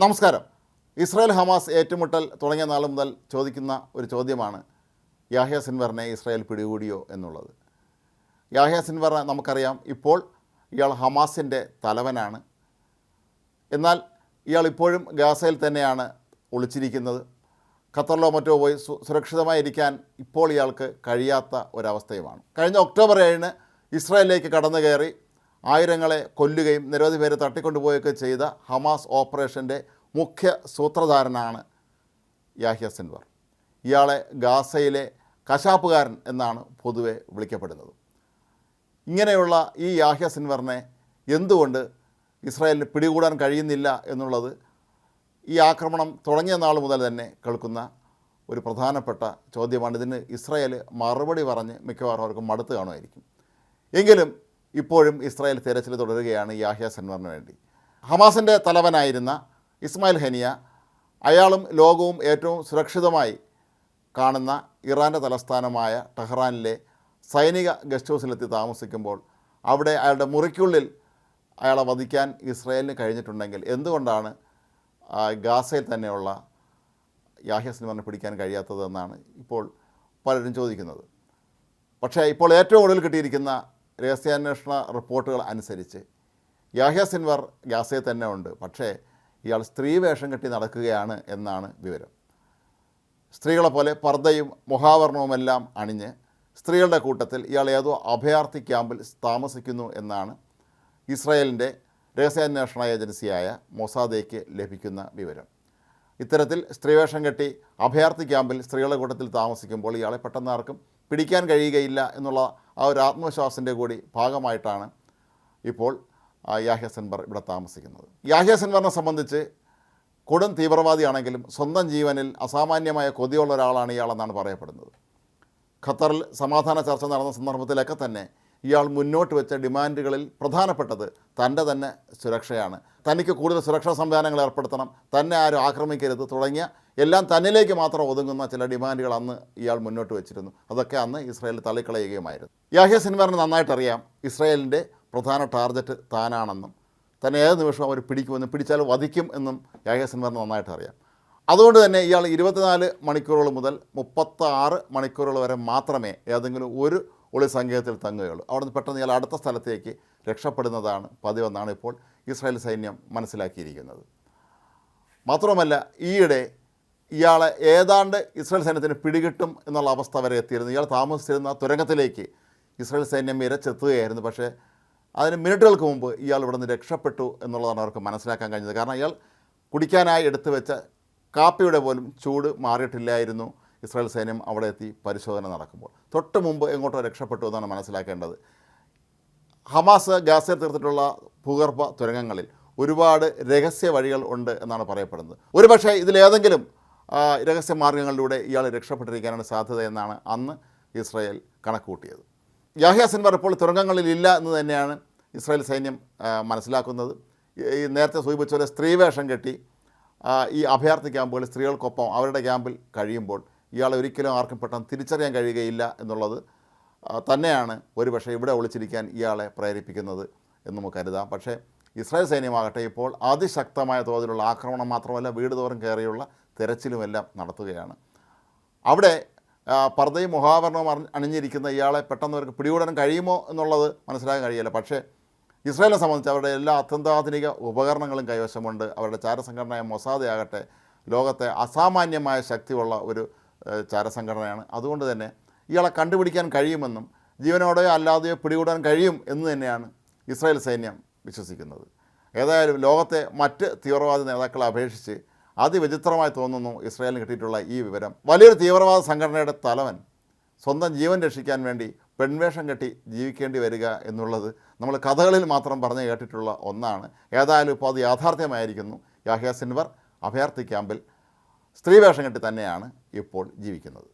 നമസ്കാരം. Israel Hamas ഏറ്റുമുട്ടൽ തുടങ്ങിയ നാൾ മുതൽ ചോദിക്കുന്ന ഒരു ചോദ്യമാണ് യാഹ്യ സിൻവറിനെ ഇസ്രായേൽ പിടികൂടിയോ എന്നുള്ളത്. യാഹ്യ സിൻവറിനെ നമുക്കറിയാം ഇപ്പോൾ ഇയാൾ ഹമാസിന്റെ തലവനാണ്. എന്നാൽ ഇയാൾ ഇപ്പോഴും ഗാസയിൽ തന്നെയാണ് ഒളിച്ചിരിക്കുന്നത്. ഖത്തറിലോ മറ്റോ പോയി സു സുരക്ഷിതമായിരിക്കാൻ ഇപ്പോൾ ഇയാൾക്ക് കഴിയാത്ത ഒരവസ്ഥയുമാണ്. കഴിഞ്ഞ ഒക്ടോബർ ഏഴിന് ഇസ്രായേലിലേക്ക് കടന്നു കയറി ആയിരങ്ങളെ കൊല്ലുകയും നിരവധി പേരെ തട്ടിക്കൊണ്ടുപോവുകയൊക്കെ ചെയ്ത ഹമാസ് ഓപ്പറേഷന്റെ മുഖ്യ സൂത്രധാരനാണ് യാഹ്യ സിൻവർ. ഇയാളെ ഗാസയിലെ കശാപ്പുകാരൻ എന്നാണ് പൊതുവെ വിളിക്കപ്പെടുന്നത്. ഇങ്ങനെയുള്ള ഈ യാഹ്യ സിൻവറിനെ എന്തുകൊണ്ട് ഇസ്രായേലിന് പിടികൂടാൻ കഴിയുന്നില്ല എന്നുള്ളത് ഈ ആക്രമണം തുടങ്ങിയ നാൾ മുതൽ തന്നെ കേൾക്കുന്ന ഒരു പ്രധാനപ്പെട്ട ചോദ്യമാണ്. ഇതിന് ഇസ്രായേൽ മറുപടി പറഞ്ഞ് മിക്കവാറും അവർക്ക് മടുത്ത് കാണുമായിരിക്കും. എങ്കിലും ഇപ്പോഴും ഇസ്രായേൽ തിരച്ചിൽ തുടരുകയാണ് യാഹ്യ സെൻവറിന് വേണ്ടി. ഹമാസിന്റെ തലവനായിരുന്ന ഇസ്മായിൽ ഹനിയ അയാളും ലോകവും ഏറ്റവും സുരക്ഷിതമായി കാണുന്ന ഇറാന്റെ തലസ്ഥാനമായ ടെഹ്റാനിലെ സൈനിക ഗസ്റ്റ് ഹൗസിലെത്തി താമസിക്കുമ്പോൾ അവിടെ അയാളുടെ മുറിക്കുള്ളിൽ അയാളെ വധിക്കാൻ ഇസ്രായേലിന് കഴിഞ്ഞിട്ടുണ്ടെങ്കിൽ എന്തുകൊണ്ടാണ് ഗാസയിൽ തന്നെയുള്ള യാഹ്യ സിനിമറിനെ പിടിക്കാൻ കഴിയാത്തതെന്നാണ് ഇപ്പോൾ പലരും ചോദിക്കുന്നത്. പക്ഷേ ഇപ്പോൾ ഏറ്റവും ഒടുവിൽ കിട്ടിയിരിക്കുന്ന രഹസ്യാന്വേഷണ റിപ്പോർട്ടുകൾ അനുസരിച്ച്. യാഹ്യ സിൻവർ ഗാസയിൽ തന്നെ ഉണ്ട്. പക്ഷേ ഇയാൾ സ്ത്രീ വേഷം കെട്ടി നടക്കുകയാണ് എന്നാണ് വിവരം. സ്ത്രീകളെ പോലെ പർദ്ദയും മുഖാവരണവുമെല്ലാം അണിഞ്ഞ് സ്ത്രീകളുടെ കൂട്ടത്തിൽ ഇയാൾ ഏതോ അഭയാർത്ഥി ക്യാമ്പിൽ താമസിക്കുന്നു എന്നാണ് ഇസ്രായേലിന്റെ രഹസ്യാന്വേഷണ ഏജൻസിയായ മൊസാദയ്ക്ക് ലഭിക്കുന്ന വിവരം. ഇത്തരത്തിൽ സ്ത്രീവേഷം കെട്ടി അഭയാർത്ഥി ക്യാമ്പിൽ സ്ത്രീകളുടെ കൂട്ടത്തിൽ താമസിക്കുമ്പോൾ ഇയാളെ പെട്ടെന്ന് ആർക്കും പിടിക്കാൻ കഴിയുകയില്ല എന്നുള്ള ആ ഒരു ആത്മവിശ്വാസത്തിന്റെ കൂടി ഭാഗമായിട്ടാണ് ഇപ്പോൾ യാഹ്യ ഇവിടെ താമസിക്കുന്നത്. യാഹ്യ സംബന്ധിച്ച് കൊടും തീവ്രവാദിയാണെങ്കിലും സ്വന്തം ജീവനിൽ അസാമാന്യമായ കൊതിയുള്ള ഒരാളാണ് ഇയാളെന്നാണ് പറയപ്പെടുന്നത്. ഖത്തറിൽ സമാധാന ചർച്ച നടന്ന സന്ദർഭത്തിലൊക്കെ തന്നെ ഇയാൾ മുന്നോട്ട് വെച്ച ഡിമാൻഡുകളിൽ പ്രധാനപ്പെട്ടത് തന്റെ തന്നെ സുരക്ഷയാണ്. തനിക്ക് കൂടുതൽ സുരക്ഷാ സംവിധാനങ്ങൾ ഏർപ്പെടുത്തണം തന്നെ ആരും ആക്രമിക്കരുത് തുടങ്ങിയ എല്ലാം തന്നിലേക്ക് മാത്രം ഒതുങ്ങുന്ന ചില ഡിമാൻഡുകൾ അന്ന് ഇയാൾ മുന്നോട്ട് വെച്ചിരുന്നു. അതൊക്കെ അന്ന് ഇസ്രായേൽ തള്ളിക്കളയുകയുമായിരുന്നു. യാഹ്യ സിനിമാറിന് നന്നായിട്ടറിയാം ഇസ്രായേലിന്റെ പ്രധാന ടാർഗറ്റ് താനാണെന്നും തന്നെ ഏത് നിമിഷവും അവർ പിടിക്കുമെന്നും പിടിച്ചാൽ വധിക്കും എന്നും യാഹ്യ സിനിമാറിന് നന്നായിട്ട് അറിയാം അതുകൊണ്ട് തന്നെ ഇയാൾ ഇരുപത്തിനാല് മണിക്കൂറുകൾ മുതൽ മുപ്പത്താറ് മണിക്കൂറുകൾ വരെ മാത്രമേ ഏതെങ്കിലും ഒരു ഒളി സങ്കേതത്തിൽ തങ്ങുകയുള്ളൂ. അവിടുന്ന് പെട്ടെന്ന് ഇയാൾ അടുത്ത സ്ഥലത്തേക്ക് രക്ഷപ്പെടുന്നതാണ് പതിവെന്നാണ് ഇപ്പോൾ ഇസ്രായേൽ സൈന്യം മനസ്സിലാക്കിയിരിക്കുന്നത്. മാത്രമല്ല ഈയിടെ ഇയാളെ ഏതാണ്ട് ഇസ്രായേൽ സൈന്യത്തിന് പിടികിട്ടും എന്നുള്ള അവസ്ഥ വരെ എത്തിയിരുന്നു. ഇയാൾ താമസിച്ചിരുന്ന തുരങ്കത്തിലേക്ക് ഇസ്രായേൽ സൈന്യം ഇരച്ചെത്തുകയായിരുന്നു പക്ഷേ അതിന് മിനിറ്റുകൾക്ക് മുമ്പ് ഇയാൾ ഇവിടെ നിന്ന് രക്ഷപ്പെട്ടു എന്നുള്ളതാണ് അവർക്ക് മനസ്സിലാക്കാൻ കഴിഞ്ഞത്. കാരണം ഇയാൾ കുടിക്കാനായി എടുത്തു വെച്ച കാപ്പിയുടെ പോലും ചൂട് മാറിയിട്ടില്ലായിരുന്നു ഇസ്രായേൽ സൈന്യം അവിടെ എത്തി പരിശോധന നടക്കുമ്പോൾ. തൊട്ട് മുമ്പ് എങ്ങോട്ടോ രക്ഷപ്പെട്ടു എന്നാണ് മനസ്സിലാക്കേണ്ടത്. ഹമാസ് ഗാസയിൽ തീർത്തിട്ടുള്ള ഭൂഗർഭ തുരങ്കങ്ങളിൽ ഒരുപാട് രഹസ്യ വഴികൾ ഉണ്ട് എന്നാണ് പറയപ്പെടുന്നത്. ഒരുപക്ഷേ ഇതിലേതെങ്കിലും ആ, രഹസ്യ മാർഗങ്ങളിലൂടെ ഇയാൾ രക്ഷപ്പെട്ടിരിക്കാനാണ് സാധ്യത എന്നാണ് അന്ന് ഇസ്രായേൽ കണക്കുകൂട്ടിയത്. യാഹ്യ സിൻവർ ഇപ്പോൾ തുരങ്കങ്ങളിലില്ല എന്ന് തന്നെയാണ് ഇസ്രായേൽ സൈന്യം മനസ്സിലാക്കുന്നത്. ഈ നേരത്തെ സൂചിപ്പിച്ച പോലെ സ്ത്രീവേഷം കെട്ടി ഈ അഭയാർത്ഥി ക്യാമ്പുകളിൽ സ്ത്രീകൾക്കൊപ്പം അവരുടെ ക്യാമ്പിൽ കഴിയുമ്പോൾ ഇയാളെ ഒരിക്കലും ആർക്കും പെട്ടെന്ന് തിരിച്ചറിയാൻ കഴിയുകയില്ല എന്നുള്ളത് തന്നെയാണ് ഒരുപക്ഷെ ഇവിടെ ഒളിച്ചിരിക്കാൻ ഇയാളെ പ്രേരിപ്പിക്കുന്നത് എന്ന് നമുക്ക് കരുതാം. പക്ഷേ ഇസ്രായേൽ സൈന്യമാകട്ടെ ഇപ്പോൾ അതിശക്തമായ തോതിലുള്ള ആക്രമണം മാത്രമല്ല വീട് തോറും കയറിയുള്ള തെരച്ചിലുമെല്ലാം നടത്തുകയാണ്. അവിടെ പർദ്ദയും മുഖാവരണവും അണിഞ്ഞിരിക്കുന്ന ഇയാളെ പെട്ടെന്ന് അവർക്ക് പിടികൂടാൻ കഴിയുമോ എന്നുള്ളത് മനസ്സിലാക്കാൻ കഴിയില്ല. പക്ഷേ ഇസ്രായേലിനെ സംബന്ധിച്ച് അവരുടെ എല്ലാ അത്യന്താധുനിക ഉപകരണങ്ങളും കൈവശമുണ്ട്. അവരുടെ ചാരസംഘടനയായ മൊസാദയാകട്ടെ ലോകത്തെ അസാമാന്യമായ ശക്തിയുള്ള ഒരു ചാരസംഘടനയാണ്. അതുകൊണ്ട് തന്നെ ഇയാളെ കണ്ടുപിടിക്കാൻ കഴിയുമെന്നും ജീവനോടെയോ അല്ലാതെയോ പിടികൂടാൻ കഴിയും എന്ന് തന്നെയാണ് ഇസ്രായേൽ സൈന്യം വിശ്വസിക്കുന്നത്. ഏതായാലും ലോകത്തെ മറ്റ് തീവ്രവാദി നേതാക്കളെ അപേക്ഷിച്ച് അതിവിചിത്രമായി തോന്നുന്നു ഇസ്രായേലിന് കിട്ടിയിട്ടുള്ള ഈ വിവരം. വലിയൊരു തീവ്രവാദ സംഘടനയുടെ തലവൻ സ്വന്തം ജീവൻ രക്ഷിക്കാൻ വേണ്ടി പെൺവേഷം കെട്ടി ജീവിക്കേണ്ടി വരിക എന്നുള്ളത് നമ്മൾ കഥകളിൽ മാത്രം പറഞ്ഞു കേട്ടിട്ടുള്ള ഒന്നാണ്. ഏതായാലും ഇപ്പോൾ അത് യാഥാർത്ഥ്യമായിരിക്കുന്നു. യാഹ്യ സിൻവർ അഭയാർത്ഥി ക്യാമ്പിൽ സ്ത്രീവേഷം കെട്ടി തന്നെയാണ് ഇപ്പോൾ ജീവിക്കുന്നത്.